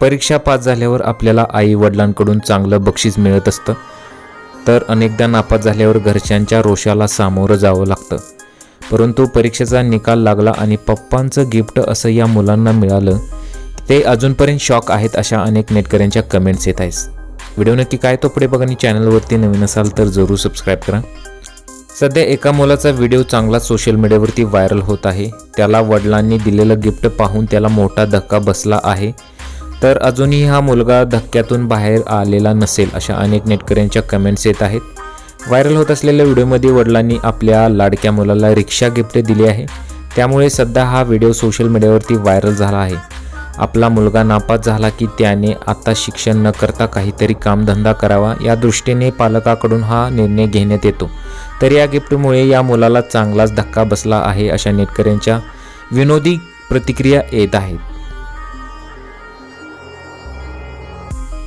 परीक्षा पास झाल्यावर आपल्याला आई वडिलांकडून चांगलं बक्षीस मिळत असतं. तर अनेकदा नापास झाल्यावर घरच्यांच्या रोषाला सामोरं जावं लागतं. परंतु परीक्षेचा निकाल लागला आणि पप्पांचं गिफ्ट असं या मुलांना मिळालं ते अजूनपर्यंत शॉक आहेत अशा अनेक नेटकऱ्यांच्या कमेंट्स येत आहेत. व्हिडिओ नक्की काय तो पुढे बघा आणि चॅनलवरती नवीन असाल तर जरूर सबस्क्राईब करा. सध्या एका मुलाचा व्हिडिओ चांगला सोशल मीडियावरती व्हायरल होत आहे. त्याला वडिलांनी दिलेलं गिफ्ट पाहून त्याला मोठा धक्का बसला आहे. तर अजूनही हा मुलगा धक्क्यातून बाहेर आलेला नसेल अशा अनेक नेटकऱ्यांच्या कमेंट्स येत आहेत. व्हायरल होत असलेल्या व्हिडिओमध्ये वडिलांनी आपल्या लाडक्या मुलाला रिक्षा गिफ्ट दिली आहे. त्यामुळे सध्या हा व्हिडिओ सोशल मीडियावरती व्हायरल झाला आहे. आपला मुलगा नापास झाला की त्याने आता शिक्षण न करता काहीतरी कामधंदा करावा या दृष्टीने पालकाकडून हा निर्णय घेण्यात येतो. तर या गिफ्टमुळे या मुलाला चांगलाच धक्का बसला आहे अशा नेटकऱ्यांच्या विनोदी प्रतिक्रिया येत आहेत.